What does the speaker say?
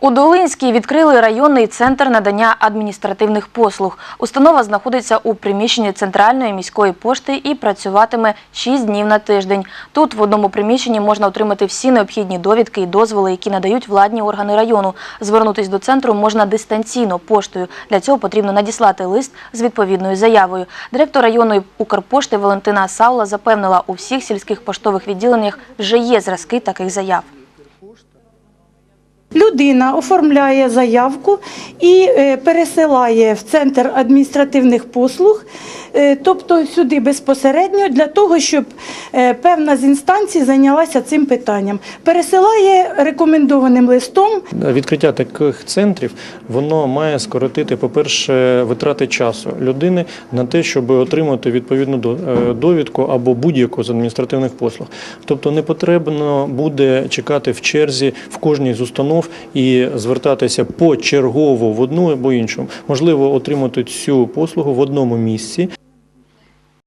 У Долинській відкрили районний центр надання адміністративних послуг. Установа знаходиться у приміщенні центральної міської пошти і працюватиме 6 днів на тиждень. Тут в одному приміщенні можна отримати всі необхідні довідки і дозволи, які надають владні органи району. Звернутись до центру можна дистанційно поштою. Для цього потрібно надіслати лист з відповідною заявою. Директор районної Укрпошти Валентина Саула запевнила, у всіх сільських поштових відділеннях вже є зразки таких заяв. Людина оформляє заявку і е, пересилає в центр адміністративних послуг, е, тобто сюди безпосередньо для того, щоб е, певна з інстанцій зайнялася цим питанням. Пересилає рекомендованим листом Відкриття таких центрів воно має скоротити, по-перше, витрати часу людини на те, щоб отримати відповідну до- довідку або будь-яку з адміністративних послуг. Тобто не потрібно буде чекати в черзі в кожній з установ і звертатися почергово в одну або іншу. Можливо, отримати цю послугу в одному місці.